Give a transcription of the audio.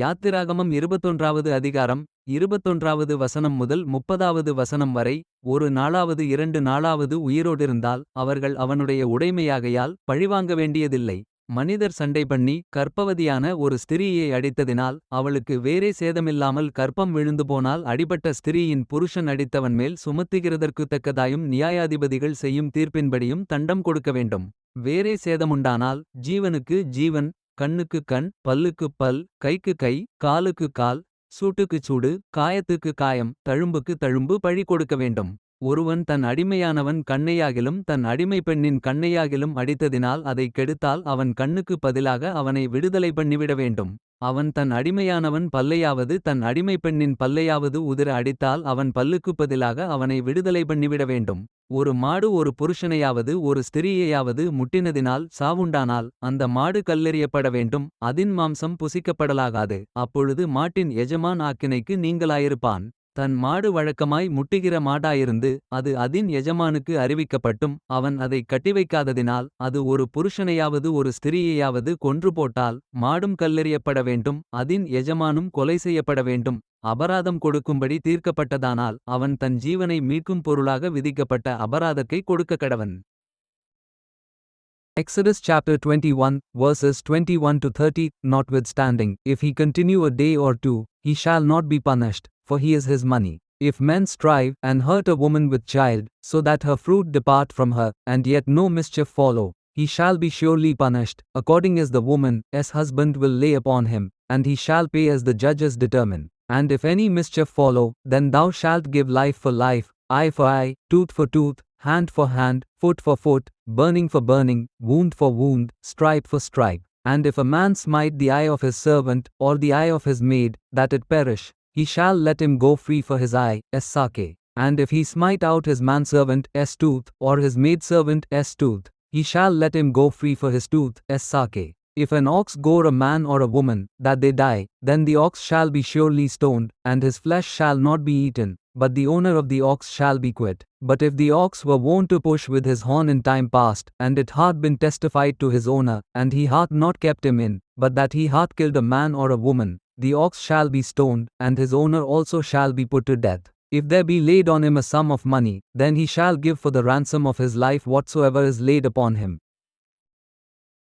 யாத்திராகமம் இருபத்தொன்றாவது அதிகாரம் இருபத்தொன்றாவது வசனம் முதல் முப்பதாவது வசனம் வரை ஒரு நாளாவது இரண்டு நாளாவது உயிரோடிருந்தால் அவர்கள் அவனுடைய உடைமையாகையால் பழிவாங்க வேண்டியதில்லை. மனிதர் சண்டை பண்ணி கற்பவதியான ஒரு ஸ்திரீயை அடித்ததினால் அவளுக்கு வேறே சேதமில்லாமல் கற்பம் விழுந்து போனால் அடிபட்ட ஸ்திரீயின் புருஷன் அடித்தவன் மேல் சுமத்துகிறதற்குத் தக்கதாயும் நியாயாதிபதிகள் செய்யும் தீர்ப்பின்படியும் தண்டம் கொடுக்க வேண்டும். வேறே சேதமுண்டானால் ஜீவனுக்கு ஜீவன் கண்ணுக்கு கண் பல்லுக்கு பல் கைக்கு கை காலுக்கு கால் சூட்டுக்குச் சூடு காயத்துக்கு காயம் தழும்புக்கு தழும்பு பழி கொடுக்க வேண்டும். ஒருவன் தன் அடிமையானவன் கண்ணையாகிலும் தன் அடிமை பெண்ணின் கண்ணையாகிலும் அடித்ததினால் அதை கெடுத்தால் அவன் கண்ணுக்கு பதிலாக அவனை விடுதலை பண்ணிவிட வேண்டும். அவன் தன் அடிமையானவன் பல்லையாவது தன் அடிமை பெண்ணின் பல்லையாவது உதிர அடித்தால் அவன் பல்லுக்குப் பதிலாக அவனை விடுதலை பண்ணிவிட வேண்டும். ஒரு மாடு ஒரு புருஷனையாவது ஒரு ஸ்திரீயையாவது முட்டினதினால் சாவுண்டானால் அந்த மாடு கல்லெறியப்பட வேண்டும் அதின் மாம்சம் புசிக்கப்படலாகாது. அப்பொழுது மாட்டின் எஜமான் ஆக்கினைக்கு நீங்களாயிருப்பான். தன் மாடு வழக்கமாய் முட்டுகிற மாடாயிருந்து அது அதின் எஜமானுக்கு அறிவிக்கப்பட்டும் அவன் அதை கட்டிவைக்காததினால் அது ஒரு புருஷனையாவது ஒரு ஸ்திரீயையாவது கொன்று போட்டால் மாடும் கல்லெறியப்பட வேண்டும் அதின் எஜமானும் கொலை செய்யப்பட வேண்டும். அபராதம் கொடுக்கும்படி தீர்க்கப்பட்டதானால் அவன் தன் ஜீவனை மீட்கும் பொருளாக விதிக்கப்பட்ட அபராதத்தை கொடுக்க கடவன். Exodus chapter 21, verses 21 to 30 Notwithstanding, if he continue a day or two, he shall not be punished, for he is his money. If men strive and hurt a woman with child, so that her fruit depart from her, and yet no mischief follow, he shall be surely punished, according as the woman's husband will lay upon him, and he shall pay as the judges determine. And if any mischief follow, then thou shalt give life for life, eye for eye, tooth for tooth, hand for hand, foot for foot, burning for burning, wound for wound, stripe for stripe. And if a man smite the eye of his servant, or the eye of his maid, that it perish, he shall let him go free for his eye, as sake. And if he smite out his manservant, s tooth, or his maidservant, s tooth, he shall let him go free for his tooth, as sake. If an ox gore a man or a woman, that they die, then the ox shall be surely stoned, and his flesh shall not be eaten, but the owner of the ox shall be quit. But if the ox were wont to push with his horn in time past, and it hath been testified to his owner, and he hath not kept him in, but that he hath killed a man or a woman, the ox shall be stoned, and his owner also shall be put to death. If there be laid on him a sum of money, then he shall give for the ransom of his life whatsoever is laid upon him.